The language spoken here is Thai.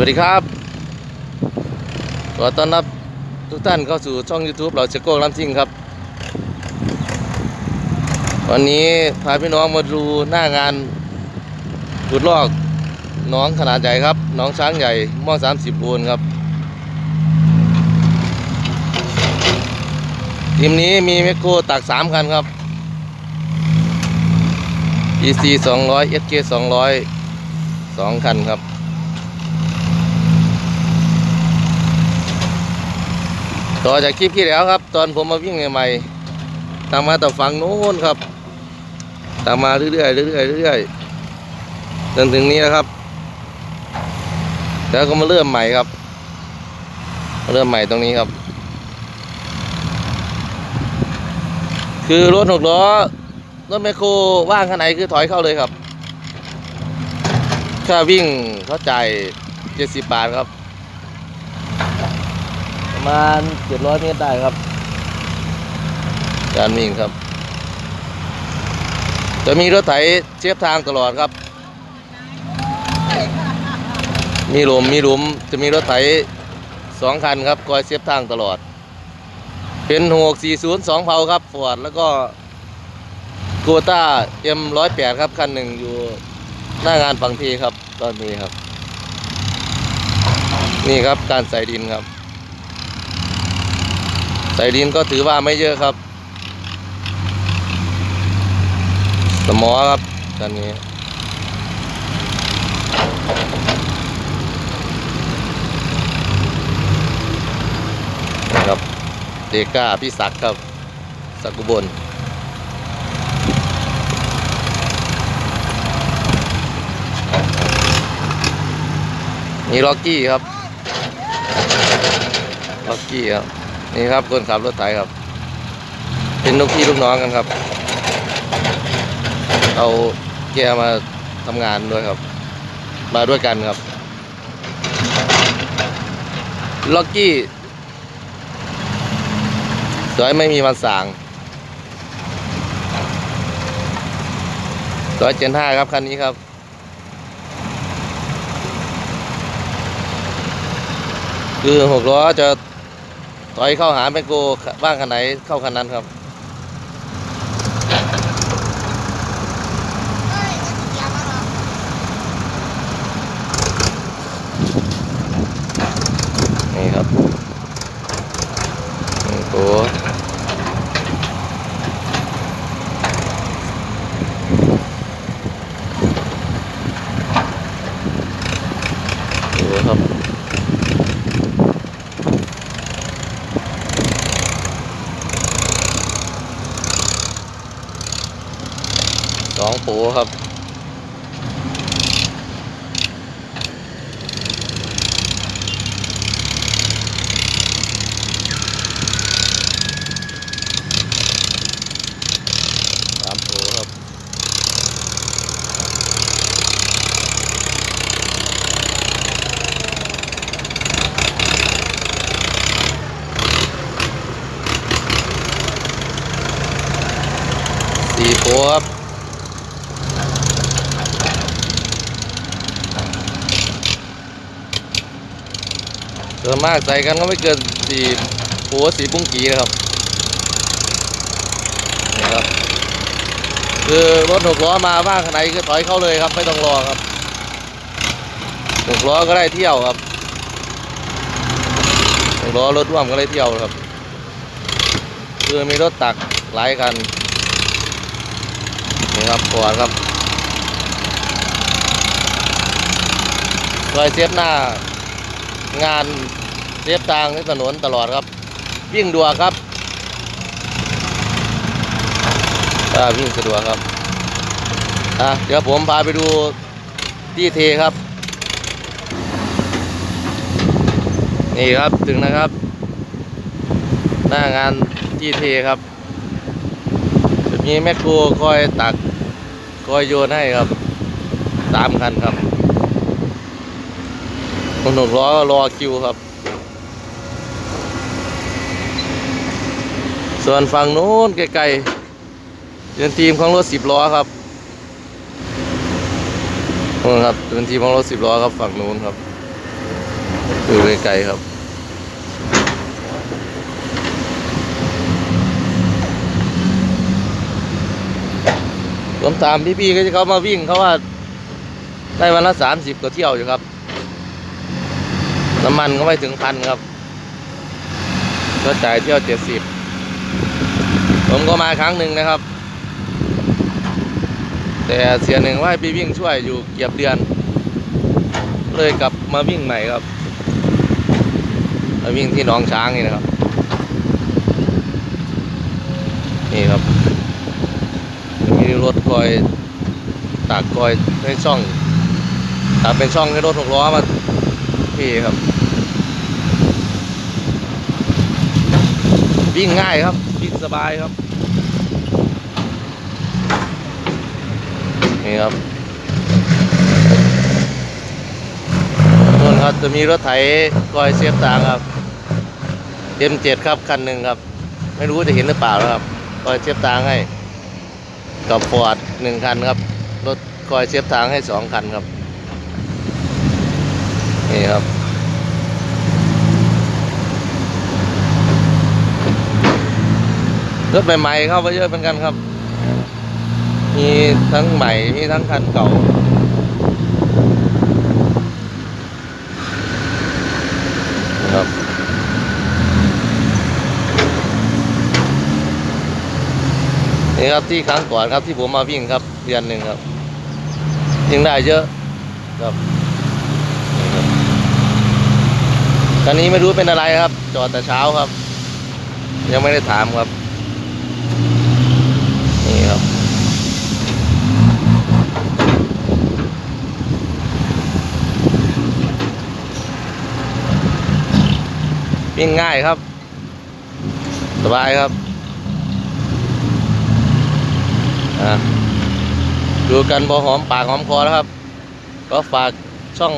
วัสดีครับ ขอต้อนรับทุกท่านเข้าสู่ช่อง YouTube เราจะโก้ลำซิ่งครับ วันนี้พาพี่น้องมาดูหน้างานขุดลอกน้องขนาดใหญ่ครับ น้องช้างใหญ่ม้อ30ปูนครับ ทีมนี้มีแมคโครตัก3คันครับ EC 200 SK 200 2คันครับ ต่อจากคลิปที่แล้วครับ ตอนผมมาวิ่งใหม่ๆตามมาต่อฝั่งโน้นครับ ตามมาเรื่อยๆเรื่อยๆเรื่อยๆจนถึงนี้นะครับ แล้วก็มาเริ่มใหม่ครับ เริ่มใหม่ตรงนี้ครับ คือรถหกล้อรถแมคโครว่างข้างในคือถอยเข้าเลยครับ ค่าวิ่งเขาจ่ายเจ็ดสิบบาทครับ มาณเจ็ดร้อยเมตรได้ครับ การวิ่งครับ จะมีรถไถเชียบทางตลอดครับ มีหลุมมีหลุมจะมีรถไถสองคันครับคอยเชียบทางตลอด เป็นหกสี่ศูนย์สองเผาครับฟอร์ดแล้วก็โกต้าเอ็มร้อยแปดครับคันหนึ่งอยู่หน้างานฝั่งทีครับ ตอนนี้ครับ นี่ครับการใส่ดินครับ ใส่ดินก็ถือว่าไม่เยอะครับ สมอครับตอนนี้นะครับเดก้าพี่ศักครับศักดิ์อุบลนี่ล็อกกี้ครับล็อกกี้ครับ นี่ครับคนขับรถไถครับ เป็นลูกพี่ลูกน้องกันครับ เอาแกมาทำงานด้วยครับ มาด้วยกันครับ ล็อกกี้ สวยไม่มีวันสางร้อยเจ็ดห้าครับ คันนี้ครับ คือหกล้อจะ ถอยเข้าหาแม่โกบ้างคันไหนเข้าคันนั้นครับ นี่ครับแมคโกดูครับ สองปูครับ สามปูครับ สี่ปูครับ ส่วนมากใส่กันก็ไม่เกินสี่หัวสีปุ้งกีนะครับนี่ครับ คือรถหกล้อมาบ้างขนาดก็ถอยเข้าเลยครับ ไม่ต้องรอครับหกล้อก็ได้เที่ยวครับหกล้อรถร่วมก็ได้เที่ยวครับ คือมีรถตักหลายคันนี่ครับปวดครับซอยเซฟหน้างาน เรียบทางในถนนตลอดครับ วิ่งดัวครับอ่าวิ่งสะดวกครับอะเดี๋ยวผมพาไปดูที่เทครับ นี่ครับถึงนะครับ หน้างานที่เทครับจะมีแม่คโครคอยตักคอยโยนให้ครับสามคันครับคนหนุนล้อรอคิวครับ ส่วนฝั่งนู้นไกลๆเป็นทีมของรถสิบล้อครับนู่นครับเป็นทีมของรถสิบล้อครับฝั่งนู้นครับดูไกลๆครับผมตามพี่ๆก็จะเขามาวิ่งเขาว่า ได้วันละสามสิบกว่าเที่ยวอยู่ครับ น้ำมันก็ไม่ถึงพันครับ ก็จ่ายเที่ยวเจ็ดสิบ ผมก็มาครั้งหนึ่งนะครับ แต่เสียหนึ่งว่าให้ไปวิ่งช่วยอยู่เกียบเดือน เลยกลับมาวิ่งใหม่ครับมาวิ่งที่หนองช้างนี่นะครับ นี่ครับมีรถคอยตากคอยในช่องตากเป็นช่องให้รถหกล้อมาพี่ครับ วิ่งง่ายครับ สบายครับ นี่ครับนู่นครับจะมีรถไถคอยเสียบตางครับ M7 ครับคันหนึ่งครับ ไม่รู้จะเห็นหรือเปล่านะครับคอยเสียบตางให้ กับฟอร์ดหนึ่งคันครับ รถคอยเสียบทางให้สองคันครับ นี่ครับ ถใหม่ๆเข้ามาเยอะเหมือนกันครับ มีทั้งใหม่ มีทั้งคันเก่าครับนี่ครับที่ครั้งก่อนครับที่ผมมาวิ่งครับเดือนหนึ่งครับวิ่งได้เยอะครับนี่ครับคันนี้ไม่รู้เป็นอะไรครับ จอดแต่เช้าครับ ยังไม่ได้ถามครับ นี่ครับ วิ่งง่ายครับ สบายครับดูกันพอหอมปากหอมคอแล้วครับ ก็ฝากช่อง